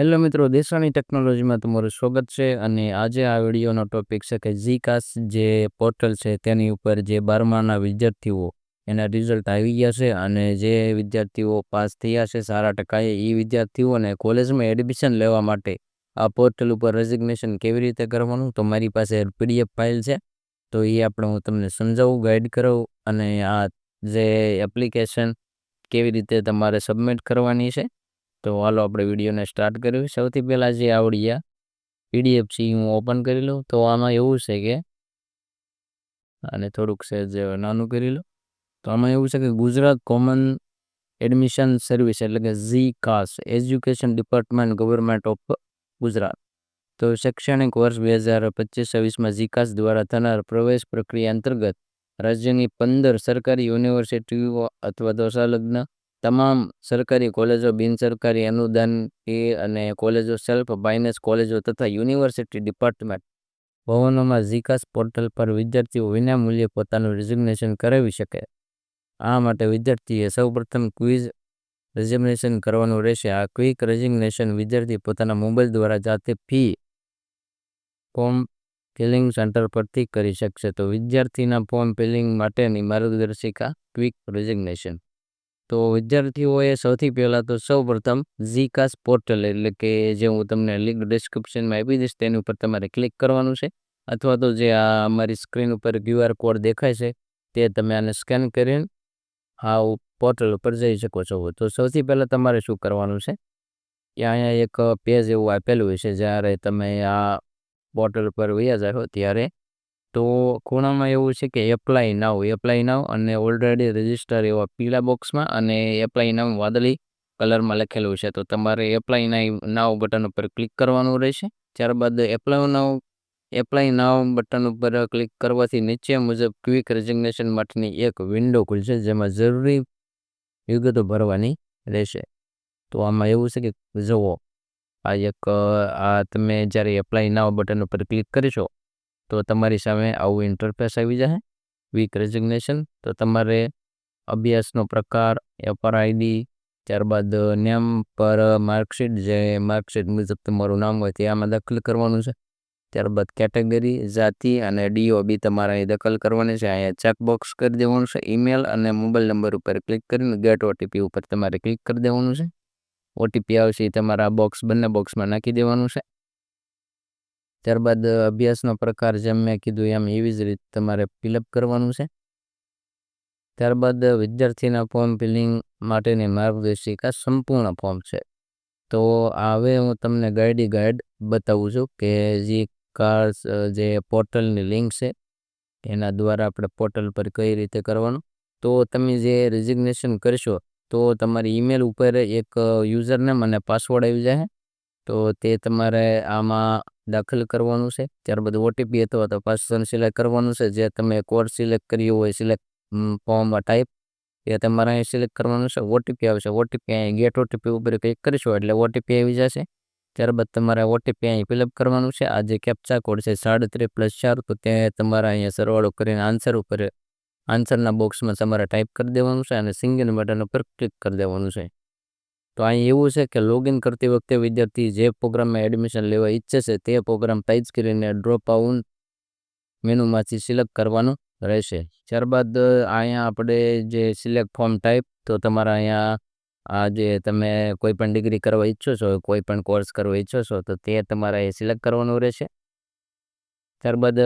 Hello મિત્રો દેશાની ટેકનોલોજીમાં તમારું સ્વાગત છે અને આજે આ વિડીયોનો ટોપિક છે કે ઝીકાસ જે પોર્ટલ છે તેની ઉપર જે બારમાના વિદ્યાર્થીઓ એના રિઝલ્ટ આવી ગયા છે અને જે વિદ્યાર્થીઓ પાસ થયા છે સારા ટકાએ, એ વિદ્યાર્થીઓને કોલેજમાં એડમિશન લેવા માટે આ પોર્ટલ ઉપર રેઝિગ્નેશન કેવી રીતે કરવાનું, તો મારી પાસે પીડીએફ ફાઇલ છે. તો એ આપણે હું તમને સમજાવું ગાઈડ કરું અને આ જે એપ્લિકેશન કેવી રીતે તમારે સબમિટ કરવાની છે. તો હાલો આપણે વિડીયોને સ્ટાર્ટ કર્યું. સૌથી પહેલાં જે આવડિયા પીડીએફ છે હું ઓપન કરી લઉં. તો આમાં એવું છે કે, અને થોડુંક સહેજ નાનું કરી લઉં. તો આમાં એવું છે કે ગુજરાત કોમન એડમિશન સર્વિસ એટલે કે ઝી કાસ education department government of Gujarat તો શૈક્ષણિક વર્ષ બે હજાર પચીસ છવ્વીસમાં ઝીકાસ દ્વારા થનાર પ્રવેશ પ્રક્રિયા અંતર્ગત રાજ્યની પંદર સરકારી યુનિવર્સિટીઓ અથવા તો સંલગ્ન તમામ સરકારી કોલેજો, બિનસરકારી અનુદાન એ અને કોલેજો સેલ્ફ ફાઇનાન્સ કોલેજો તથા યુનિવર્સિટી ડિપાર્ટમેન્ટ ભવનોમાં ઝીકાસ પોર્ટલ પર વિદ્યાર્થીઓ વિનામૂલ્યે પોતાનું રિઝિગ્નેશન કરાવી શકે. આ માટે વિદ્યાર્થીએ સૌપ્રથમ ક્વિઝ રેઝિગ્નેશન કરવાનું રહેશે. આ ક્વિક રેઝિગ્નેશન વિદ્યાર્થી પોતાના મોબાઈલ દ્વારા જાતે ફી ફોર્મ ફિલિંગ સેન્ટર પરથી કરી શકશે. તો વિદ્યાર્થીના ફોર્મ ફિલિંગ માટેની માર્ગદર્શિકા ક્વિક રેઝિગ્નેશન તો વિદ્યાર્થીઓએ સૌથી પહેલાં તો સૌ પ્રથમ ઝીકાસ પોર્ટલ એટલે કે જે હું તમને લિંક ડિસ્ક્રિપ્શનમાં આપી દઈશ, તેની ઉપર તમારે ક્લિક કરવાનું છે. અથવા તો જે આ અમારી સ્ક્રીન ઉપર ક્યુઆર કોડ દેખાય છે, તે તમે આને સ્કેન કરીને આ પોર્ટલ ઉપર જઈ શકો છો. તો સૌથી પહેલાં તમારે શું કરવાનું છે? કે અહીંયા એક પેજ એવું આપેલું હોય છે, જ્યારે તમે આ પોર્ટલ પર વૈયા જાઓ ત્યારે તો ખૂણામાં એવું છે કે એપ્લાય નાવ એપ્લાય નાવ અને ઓલરેડી રજિસ્ટર એવા પીળા બોક્સમાં અને એપ્લાય નાવ વાદળી કલરમાં લખેલું છે. તો તમારે એપ્લાય નાવ બટન ઉપર ક્લિક કરવાનું રહેશે. ત્યારબાદ apply now apply now button ઉપર ક્લિક કરવાથી નીચે મુજબ ક્વિક રેઝિગ્નેશન માટેની એક વિન્ડો ખુલશે, જેમાં જરૂરી વિગતો ભરવાની રહેશે. તો આમાં એવું છે કે જુઓ, આ એક, આ તમે જ્યારે એપ્લાય નાવ બટન ઉપર ક્લિક કરશો તો તમારી સામે આવું ઇન્ટરફેસ આવી જશે વીક રેઝિગ્નેશન તો તમારે અભ્યાસનો પ્રકાર એપર આઈડી ત્યારબાદ નેમ પર માર્કશીટ જે માર્કશીટ મુજબ તમારું નામ હોય તે આમાં દાખલ કરવાનું છે. ત્યારબાદ કેટેગરી જાતિ અને ડીઓ બી તમારે અહીં દખલ કરવાની છે. અહીંયા ચેકબોક્સ કરી દેવાનું છે ઈમેલ અને મોબાઈલ નંબર ઉપર ક્લિક કરીને ગેટ ઓટીપી ઉપર તમારે ક્લિક કરી દેવાનું છે. ઓટીપી આવશે એ તમારા બોક્સ બંને બોક્સમાં નાખી દેવાનું છે. ત્યારબાદ અભ્યાસનો પ્રકાર જેમ મેં કીધું એમ એવી જ રીતે તમારે ફિલઅપ કરવાનું છે. ત્યારબાદ વિદ્યાર્થીના ફોર્મ ફિલિંગ માટેની માર્ગદર્શિકા સંપૂર્ણ ફોર્મ છે. તો હવે હું તમને ગાઈડી ગાઈડ બતાવું છું કે જે કાર્સ જે પોર્ટલની લિંક છે, એના દ્વારા આપણે પોર્ટલ પર કઈ રીતે કરવાનું. તો તમે જે રેઝિગ્નેશન કરશો, તો તમારી ઈમેલ ઉપર એક યુઝરનેમ અને પાસવર્ડ આવી જાય. તો તે તમારે આમાં દાખલ કરવાનું છે. ત્યારબાદ ઓટીપી અથવા તો પાસવર્ડ સિલેક્ટ કરવાનું છે. જે તમે કોડ સિલેક્ટ કર્યો હોય, સિલેક્ટ ફોર્મમાં ટાઈપ, એ તમારે અહીં સિલેક્ટ કરવાનું છે. ઓટીપી આવશે. ઓટીપી અહીં ગેટ ઓટીપી ઉપર ક્લિક કરીશું એટલે ઓટીપી આવી જશે. ત્યારબાદ તમારે ઓટીપી અહીં ફિલઅપ કરવાનું છે. આ જે કેપ્ચા કોડ છે, સાડત્રીસ પ્લસ ચાર, તો તે તમારે અહીંયા સરવાળો કરીને આન્સર ઉપર આન્સરના બોક્સમાં તમારે ટાઈપ કરી દેવાનું છે અને સિંગલ બટન ઉપર ક્લિક કરી દેવાનું છે. તો અહીં એવું છે કે લોગિન કરતી વખતે વિદ્યાર્થી જે પ્રોગ્રામમાં એડમિશન લેવા ઈચ્છે છે તે પ્રોગ્રામ ટાઈપ કરીને ડ્રોપ આઉન મેનુમાંથી સિલેક્ટ કરવાનું રહેશે. ત્યારબાદ અહીંયા આપણે જે સિલેક્ટ ફોર્મ ટાઈપ તો તમારા અહીંયા, આ જે તમે કોઈ પણ ડિગ્રી કરવા ઈચ્છો છો કોઈ પણ કોર્સ કરવા ઈચ્છો છો, તો તે તમારે સિલેક્ટ કરવાનું રહેશે. ત્યારબાદ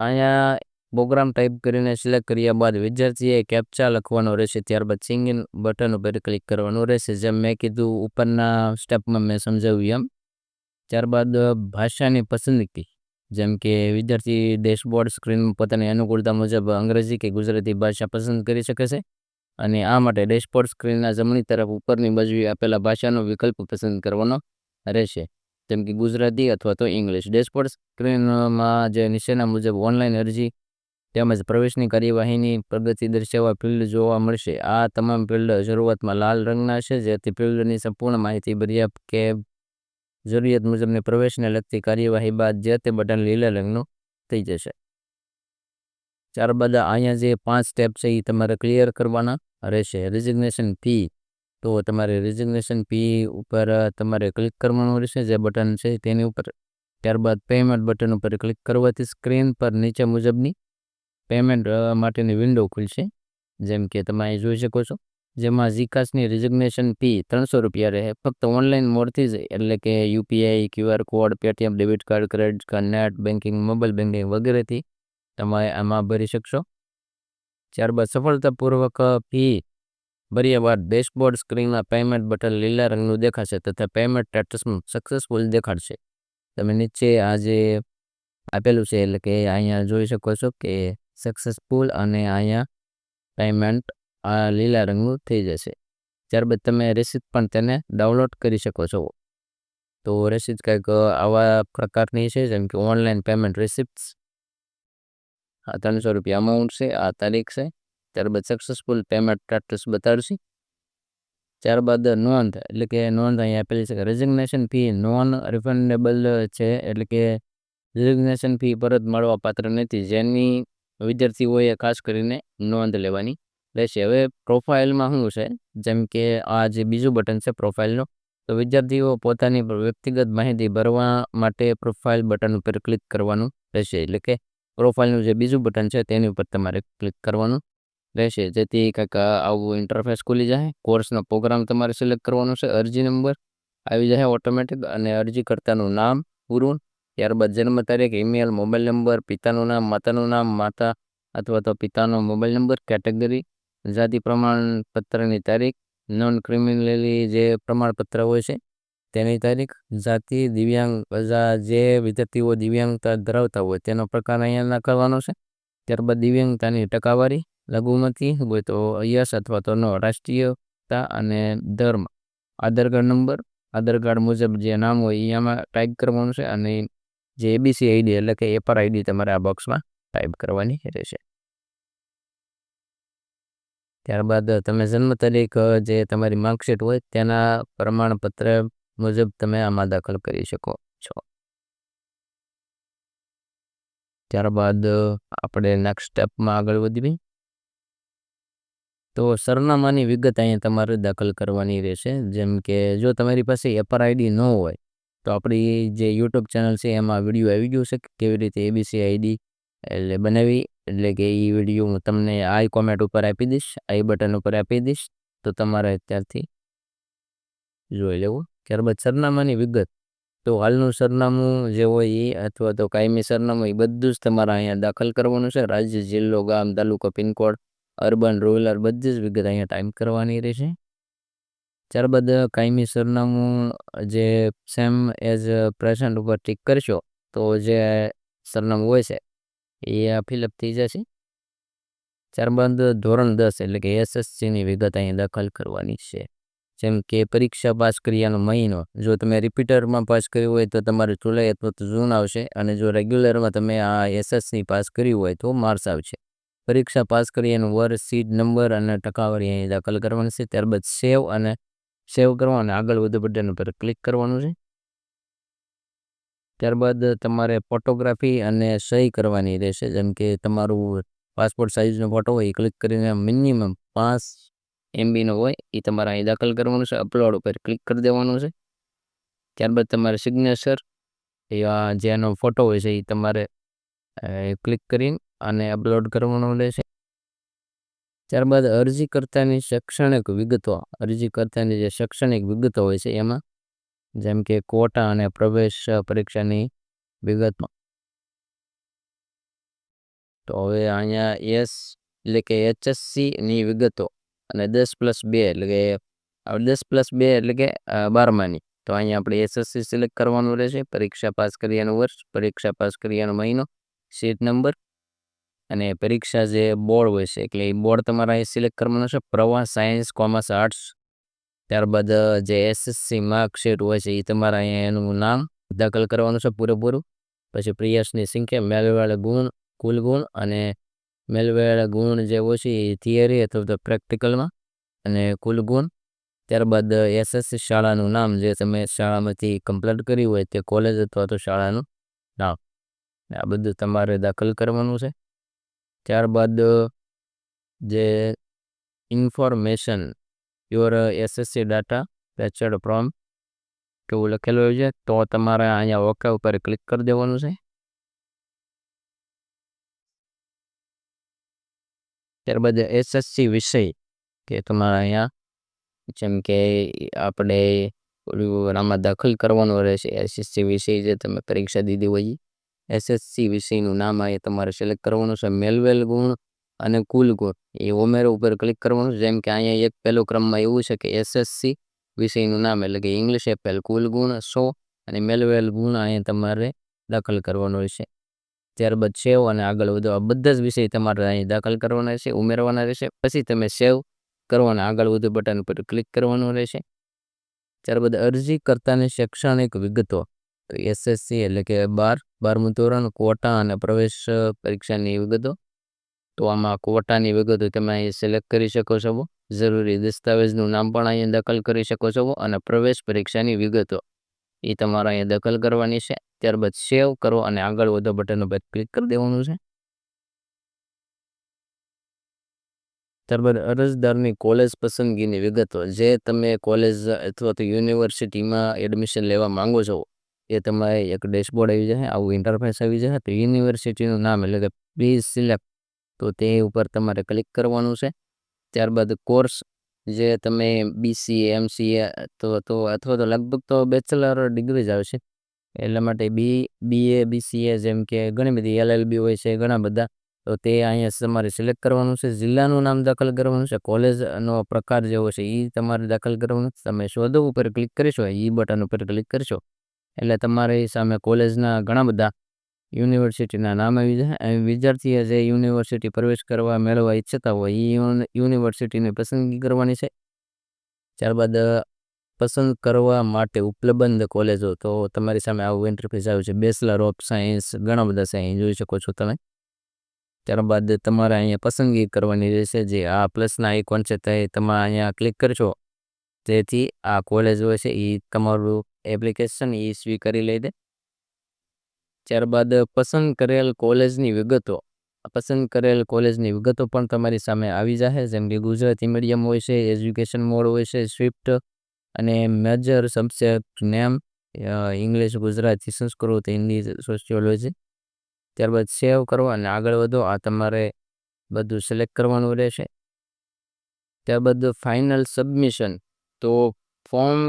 અહીંયા પ્રોગ્રામ ટાઈપ કરીને સિલેક્ટ કર્યા બાદ વિદ્યાર્થીએ કેપ્ચા લખવાનો રહેશે. ત્યારબાદ સિંગિંગ બટન ઉપર ક્લિક કરવાનું રહેશે. જેમ મેં કીધું, ઉપરના સ્ટેપમાં મેં સમજાવ્યું એમ. ત્યારબાદ ભાષાની પસંદગી. જેમ કે વિદ્યાર્થી ડેશબોર્ડ સ્ક્રીનમાં પોતાની અનુકૂળતા મુજબ અંગ્રેજી કે ગુજરાતી ભાષા પસંદ કરી શકે છે. અને આ માટે ડેશબોર્ડ સ્ક્રીનના જમણી તરફ ઉપરની બાજુએ આપેલા ભાષાનો વિકલ્પ પસંદ કરવાનો રહેશે. જેમ કે ગુજરાતી અથવા તો ઇંગ્લિશ ડેશબોર્ડ સ્ક્રીનમાં જે નીચેના મુજબ ઓનલાઈન અરજી તેમજ પ્રવેશની કાર્યવાહીની પ્રગતિ દર્શાવવા ફિલ્ડ જોવા મળશે. આ તમામ ફિલ્ડ શરૂઆતમાં લાલ રંગના છે, જેથી ફિલ્ડની સંપૂર્ણ માહિતી ભર્યા કે જરૂરિયાત મુજબની પ્રવેશને લગતી કાર્યવાહી બાદ જે તે બટન લીલા રંગનું થઈ જશે. ત્યારબાદ અહીંયા જે પાંચ સ્ટેપ છે એ તમારે ક્લિયર કરવાના રહેશે. રેઝિગ્નેશન ફી, તો તમારે રેઝિગ્નેશન ફી ઉપર તમારે ક્લિક કરવાનું રહેશે. જે બટન છે તેની ઉપર ત્યારબાદ પેમેન્ટ બટન ઉપર ક્લિક કરવાથી સ્ક્રીન પર નીચે મુજબની પેમેન્ટ માટેની વિન્ડો ખુલશે. જેમ કે તમે અહીં જોઈ શકો છો. જેમાં ઝીકાસની રિઝિગ્નેશન ફી ત્રણસો રૂપિયા રહે. ફક્ત ઓનલાઈન મોડથી જ, એટલે કે UPI QR code, Paytm, debit card, credit card, net banking mobile banking વગેરેથી તમે આમાં ભરી શકશો. ત્યારબાદ સફળતાપૂર્વક ફી ભર્યા બાદ ડેશબોર્ડ સ્ક્રીનના પેમેન્ટ બટન લીલા રંગનું દેખાશે તથા પેમેન્ટ સ્ટેટસમાં સક્સેસફુલ દેખાડશે. તમે નીચે આ જે આપેલું છે, એટલે કે અહીંયા જોઈ શકો છો કે સક્સેસફુલ અને અહીંયા પેમેન્ટ લીલા રંગનું થઈ જશે. ત્યારબાદ તમે રસીદ પણ તેને ડાઉનલોડ કરી શકો છો. તો રસીદ કંઈક આવા પ્રકારની છે, જેમ કે ઓનલાઈન પેમેન્ટ રિસિપ્ટ આ ત્રણસો રૂપિયા અમાઉન્ટ છે, આ તારીખ છે. ત્યારબાદ સક્સેસફુલ પેમેન્ટ સ્ટેટસ બતાડશે. ત્યારબાદ નોંધ, એટલે કે નોંધ અહીંયા આપેલી છે રેઝિગ્નેશન ફી નોન રિફંડેબલ છે, એટલે કે રેઝિગ્નેશન ફી પરત મળવા પાત્ર નથી. જેની વિદ્યાર્થીઓએ ખાસ કરીને નોંધ લેવાની રહેશે. હવે પ્રોફાઇલમાં શું છે? જેમ કે આ જે બીજું બટન છે પ્રોફાઇલનું, તો વિદ્યાર્થીઓ પોતાની વ્યક્તિગત માહિતી ભરવા માટે પ્રોફાઇલ બટન ઉપર ક્લિક કરવાનું રહેશે. એટલે કે પ્રોફાઇલનું જે બીજું બટન છે તેની ઉપર તમારે ક્લિક કરવાનું રહેશે. જેથી કંઈક આવું ઇન્ટરફેસ ખુલી જાય. કોર્સનો પ્રોગ્રામ તમારે સિલેક્ટ કરવાનો છે. અરજી નંબર આવી જાય ઓટોમેટિક અને અરજી કરતાનું નામ, પૂરું ત્યારબાદ જન્મ તારીખ ઈમેલ મોબાઈલ નંબર પિતાનું નામ, માતાનું નામ, માતા અથવા તો પિતાનો મોબાઈલ નંબર કેટેગરી જાતિ પ્રમાણપત્રની તારીખ નોન ક્રિમિનલી જે પ્રમાણપત્ર હોય છે, તેની તારીખ, જાતિ, દિવ્યાંગ જે વિદ્યાર્થીઓ દિવ્યાંગતા ધરાવતા હોય તેનો પ્રકાર અહીંયા કરવાનો છે. ત્યારબાદ દિવ્યાંગતાની ટકાવારી, લઘુમતી હોય તો યસ અથવા તો નો, રાષ્ટ્રીયતા અને ધર્મ. Aadhaar card number Aadhaar card મુજબ જે નામ હોય એ આમાં ટાઈપ કરવાનું છે અને જે એબીસી આઈડી એટલે કે એપર આઈડી તમારે આ બોક્સમાં ટાઈપ કરવાની રહેશે. ત્યારબાદ તમે જન્મ તારીખ, જે તમારી માર્કશીટ હોય તેના પ્રમાણપત્ર મુજબ તમે આમાં દાખલ કરી શકો છો. ત્યારબાદ આપણે નેક્સ્ટ સ્ટેપમાં આગળ વધીએ. તો સરનામાની વિગત અહીંયા તમારે દાખલ કરવાની રહેશે. જેમ કે જો તમારી પાસે એપર આઈડી ન હોય તો આપણી જે યુટ્યુબ ચેનલ છે, એમાં વીડિયો આવી ગયો છે કેવી રીતે એબીસી આઈડી એટલે બનાવી, એટલે કે એ વીડિયો હું તમને આઈ કોમેન્ટ ઉપર આપી દઈશ આઈ બટન ઉપર આપી દઈશ, તો તમારે અત્યારથી જોઈ લેવું. ત્યારબાદ સરનામાની વિગત. તો હાલનું સરનામું જે હોય એ અથવા તો કાયમી સરનામું એ બધું જ તમારે અહીંયા દાખલ કરવાનું છે. રાજ્ય, જિલ્લો, ગામ, તાલુકો, પિનકોડ, અર્બન, રૂરલ, બધી જ વિગત અહીંયા ટાઈપ કરવાની રહેશે. ત્યારબાદ કાયમી સરનામું જે સેમ એઝ પ્રેઝન્ટ ઉપર ટીક કરશો, તો જે સરનામું હોય છે, એ ફિલઅપ થઈ જશે. ત્યારબાદ ધોરણ દસ એટલે કે એસએસસીની વિગત અહીંયા દાખલ કરવાની છે. જેમ કે પરીક્ષા પાસ કર્યાનો મહિનો, જો તમે રિપીટરમાં પાસ કર્યું હોય તો તમારે જુલાઈ અથવા તો જૂન આવશે અને જો રેગ્યુલરમાં તમે આ એસએસસી પાસ કર્યું હોય તો માર્ચ આવશે. પરીક્ષા પાસ કરી એનું વર્ષ, સીટ, નંબર અને ટકાવારી અહીં દાખલ કરવાની છે. ત્યારબાદ સેવ અને સેવ કરવા અને આગળ વધુ બટન ઉપર ક્લિક કરવાનું છે. ત્યારબાદ તમારે ફોટોગ્રાફી અને સહી કરવાની રહેશે. જેમ કે તમારું પાસપોર્ટ સાઇઝનો ફોટો હોય, એ ક્લિક કરીને મિનિમમ પાંચ એમબીનો હોય, એ તમારે અહીં દાખલ કરવાનું છે. અપલોડ ઉપર ક્લિક કરી દેવાનું છે. ત્યારબાદ તમારે સિગ્નેચર એ જેનો ફોટો હોય છે, એ તમારે ક્લિક કરીને અને અપલોડ કરવાનો રહેશે. ત્યારબાદ અરજીકર્તાની શૈક્ષણિક વિગતો. અરજીકર્તાની જે શૈક્ષણિક વિગતો હોય છે એમાં જેમ કે કોટા અને પ્રવેશ પરીક્ષાની વિગતમાં તો હવે અહીંયા એસ એટલે કે એચએસસીની વિગતો અને દસ પ્લસ બે એટલે કે દસ પ્લસ બે એટલે કે બારમાની. તો અહીંયા આપણે એસએસસી સિલેક્ટ કરવાનું રહેશે. પરીક્ષા પાસ કર્યાનું વર્ષ, પરીક્ષા પાસ કર્યાનો મહિનો, સીટ નંબર અને પરીક્ષા જે બોર્ડ હોય છે, એટલે એ બોર્ડ તમારે અહીં સિલેક્ટ કરવાનું છે. પ્રવાહ, સાયન્સ, કોમર્સ, આર્ટ્સ, ત્યારબાદ જે એસએસસી માર્કશીટ હોય છે, એ તમારે અહીંયા એનું નામ દાખલ કરવાનું છે પૂરેપૂરું. પછી પ્રિયસની સંખ્યા, મેળવેલા ગુણ, કુલ ગુણ અને મેળવેલા ગુણ જે હોય છે, એ થિયરી અથવા તો પ્રેક્ટિકલમાં અને કુલ ગુણ. ત્યારબાદ એસએસસી શાળાનું નામ જે તમે શાળામાંથી કમ્પ્લીટ કર્યું હોય તે કોલેજ અથવા તો શાળાનું નામ. આ બધું તમારે દાખલ કરવાનું છે. ત્યારબાદ, જે information your SSC data fetched from કેવું લખેલું છે, તો તમારે અહીંયા ઓકે ઉપર ક્લિક કરી દેવાનું છે. ત્યારબાદ એસએસસી વિષય, કે તમારે અહીંયા, જેમ કે આપણે આમાં દાખલ કરવાનો રહેશે એસએસસી વિષય જે તમે પરીક્ષા દીધી હોય એસએસસી વિષયનું નામ અહીંયા તમારે સિલેક્ટ કરવાનું છે. મેલવેલ ગુણ અને કુલ ગુણ. એ ઉમેરો ઉપર ક્લિક કરવાનું. જેમ કે અહીંયા એક પહેલો ક્રમમાં એવું છે કે એસએસસી વિષયનું નામ એટલે કે ઇંગ્લિશ એપેલ કુલ ગુણ સો અને મેલવેલ ગુણ અહીંયા તમારે દાખલ કરવાનો રહેશે ત્યારબાદ સેવ અને આગળ વધવા બધા જ વિષય તમારે અહીં દાખલ કરવાના રહેશે ઉમેરવાના રહેશે. પછી તમે સેવ કરવાના આગળ વધુ બટન પર ક્લિક કરવાનું રહેશે. ત્યારબાદ અરજી કરતાની શૈક્ષણિક વિગતો. એસએસસી એટલે કે બાર, બારમું ધોરણ કોટા અને પ્રવેશ પરીક્ષાની વિગતો. તો આમાં કોટાની વિગતો તમે અહીં સિલેક્ટ કરી શકો છો. જરૂરી દસ્તાવેજનું નામ પણ અહીંયા દાખલ કરી શકો છો અને પ્રવેશ પરીક્ષાની વિગતો. એ તમારે અહીંયા દાખલ કરવાની છે. ત્યારબાદ સેવ કરો અને આગળ વધો બટન ઉપર ક્લિક કરી દેવાનું છે. ત્યારબાદ અરજદારની કોલેજ પસંદગીની વિગતો. જે તમે કોલેજ અથવા તો યુનિવર્સિટીમાં એડમિશન લેવા માંગો છો એ તમારે એક ડેશબોર્ડ આવી જશે, આવું ઇન્ટરફેસ આવી જશે, તો યુનિવર્સિટીનું નામ એટલે કે પ્લીઝ સિલેક્ટ તો તે ઉપર તમારે ક્લિક કરવાનું છે. ત્યારબાદ કોર્સ જે તમે બીસીએ એમસીએ તો તો અથવા તો લગભગ તો બેચલર ડિગ્રી જ આવશે. એટલા માટે બી બીએ બીસીએ જેમ કે ઘણી બધી એલએલબી હોય છે, ઘણા બધા, તો તે અહીંયા તમારે સિલેક્ટ કરવાનું છે. જિલ્લાનું નામ દાખલ કરવાનું છે કોલેજનો પ્રકાર જેવો છે એ તમારે દાખલ કરવાનું તમે શોધો ઉપર ક્લિક કરીશો એ બટન ઉપર ક્લિક કરશો એટલે તમારી સામે કોલેજના ઘણા બધા યુનિવર્સિટીના નામ વિદ્યાર્થીએ જે યુનિવર્સિટી પ્રવેશ કરવા મેળવવા ઈચ્છતા હોય એ યુનિવર્સિટીની પસંદગી કરવાની છે? ત્યારબાદ પસંદ કરવા માટે ઉપલબ્ધ કોલેજો, તો તમારી સામે આવું ઇન્ટરફેસ આવ્યું છે. બેચલર ઓફ સાયન્સ ઘણા બધા છે, અહીં જોઈ શકો છો તમે. ત્યારબાદ, તમારે અહીંયા પસંદગી કરવાની રહેશે જે આ પ્લસના આઇકોન છે, તે તમે અહીંયા ક્લિક કરશો જેથી આ કોલેજ હોય છે એ તમારું એપ્લિકેશન એ સ્વીકારી લઈ દે. ત્યારબાદ પસંદ કરેલ કોલેજની વિગતો. પસંદ કરેલ કોલેજની વિગતો પણ તમારી સામે આવી જશે જેમ કે ગુજરાતી મીડિયમ હોય છે એજ્યુકેશન મોડ હોય છે સ્વિફ્ટ અને major subject name English Gujarati, Sanskrit, Hindi sociology ત્યારબાદ સેવ કરો અને આગળ વધો. આ તમારે બધું સિલેક્ટ કરવાનું રહેશે. ત્યારબાદ ફાઇનલ સબમિશન તો ફોર્મ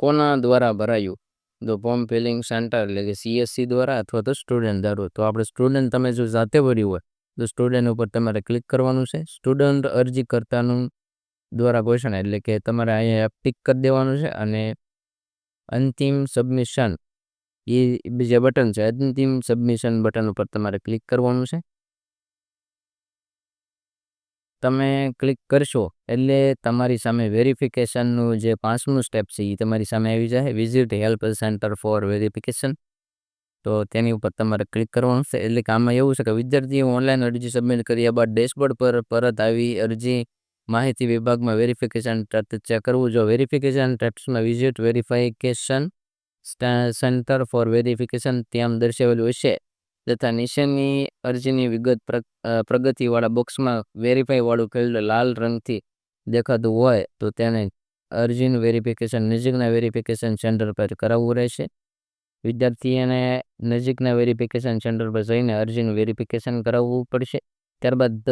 કોના દ્વારા ભરાયું? તો ફોર્મ ફિલિંગ સેન્ટર એટલે કે સીએસસી દ્વારા અથવા તો સ્ટુડન્ટ દ્વારા. તો આપણે સ્ટુડન્ટ તમે જો જાતે ભર્યું હોય, તો સ્ટુડન્ટ ઉપર તમારે ક્લિક કરવાનું છે. સ્ટુડન્ટ અરજી કરતાનું દ્વારા ક્વેશ્ચન એટલે કે તમારે અહીંયા ટિક કરી દેવાનું છે અને અંતિમ સબમિશન એ જે બટન છે, અંતિમ સબમિશન બટન ઉપર તમારે ક્લિક કરવાનું છે. તમે ક્લિક કરશો એટલે તમારી સામે વેરિફિકેશનનું જે પાંચમું સ્ટેપ છે એ તમારી સામે આવી જાય. Visit help centre for verification તો તેની ઉપર તમારે ક્લિક કરવાનું છે. એટલે કે આમાં એવું છે કે વિદ્યાર્થીઓ ઓનલાઈન અરજી સબમિટ કર્યા બાદ ડેશબોર્ડ પર પરત આવી અરજી માહિતી વિભાગમાં વેરિફિકેશન ચેક કરવું. જો verification ટેપ્સમાં visit verification centre for verification ત્યાં દર્શાવેલું હશે. તથા નીચેની અરજીની વિગત પ્રગતિવાળા બોક્સમાં વેરીફાઈ વાળું ફિલ્ડ લાલ રંગથી દેખાતું હોય, તો તેને અરજીનું વેરિફિકેશન નજીકના વેરિફિકેશન સેન્ટર પર કરાવવું રહેશે. વિદ્યાર્થીઓને નજીકના વેરિફિકેશન સેન્ટર પર જઈને અરજીનું વેરિફિકેશન કરાવવું પડશે. ત્યારબાદ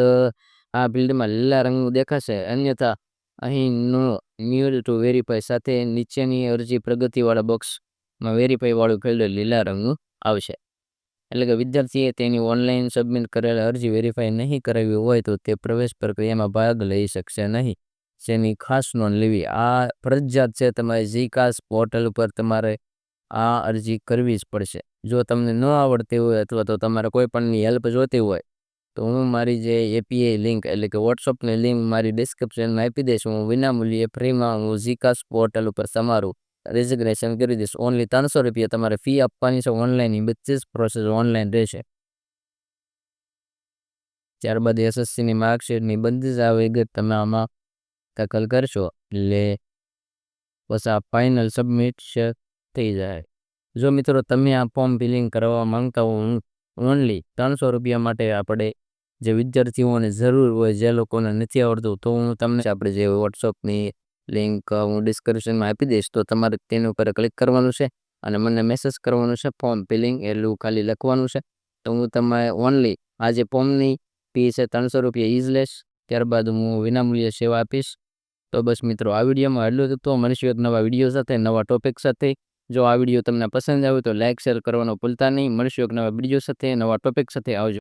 આ ફિલ્ડમાં લીલા રંગનું દેખાશે. અન્યથા અહીં નો ન્યૂ ટુ વેરીફાઈ સાથે નીચેની અરજી પ્રગતિવાળા બોક્સમાં વેરીફાઈ વાળું ફિલ્ડ લીલા રંગનું આવશે. એટલે કે વિદ્યાર્થીએ તેની ઓનલાઈન સબમિટ કરેલ અરજી વેરીફાઈ નહીં કરાવી હોય તો તે પ્રવેશ પ્રક્રિયામાં ભાગ લઈ શકશે નહીં. જેની ખાસ નોંધ લેવી, આ ફરજિયાત છે તમારે ઝીકાસ પોર્ટલ પર તમારે આ અરજી કરવી જ પડશે. જો તમને ન આવડતી હોય અથવા તો તમારે કોઈ પણની હેલ્પ જોતી હોય, તો હું મારી જે એપીઆઈ લિંક એટલે કે વોટ્સઅપની લિંક મારી ડિસ્ક્રિપ્શનમાં આપી દઈશ. હું વિનામૂલ્યે ફ્રીમાં હું ઝીકાસ પોર્ટલ ઉપર તમારું રેઝિગ્નેશન કરી દઈશ. ઓનલી ત્રણસો રૂપિયા તમારે ફી આપવાની છે. ઓનલાઈન બધી જ પ્રોસેસ ઓનલાઈન રહેશે. ત્યારબાદ એસએસસીની માર્કશીટની બધી જ આ વિગત તમે આમાં દાખલ કરશો. એટલે બસ આ ફાઇનલ સબમિટ થઈ જાય. જો મિત્રો તમે આ ફોર્મ ફિલિંગ કરવા માંગતા હો ઓનલી ત્રણસો રૂપિયા માટે આપણે જે વિદ્યાર્થીઓને જરૂર હોય, જે લોકોને નથી આવડતું, તો હું તમને આપણે જે વોટ્સઅપની લિંક હું ડિસ્ક્રિપ્શનમાં આપી દઈશ. તો તમારે તેની ઉપર ક્લિક કરવાનું છે અને મને મેસેજ કરવાનું છે ફોર્મ ફિલિંગ એટલું ખાલી લખવાનું છે. તો હું તમે ઓનલી આ જે ફોર્મની ફી છે ત્રણસો રૂપિયા ઇઝલેસ ત્યારબાદ હું વિનામૂલ્યે સેવા આપીશ. તો બસ મિત્રો, આ વિડીયોમાં એટલું જ. હતું મળીશું એક નવા વીડિયો સાથે, નવા ટોપિક સાથે. જો આ વીડિયો તમને પસંદ આવ્યો તો લાઇક શેર કરવાનો ભૂલતા નહીં. મળીશું એક નવા વીડિયો સાથે, નવા ટોપિક સાથે. આવજો.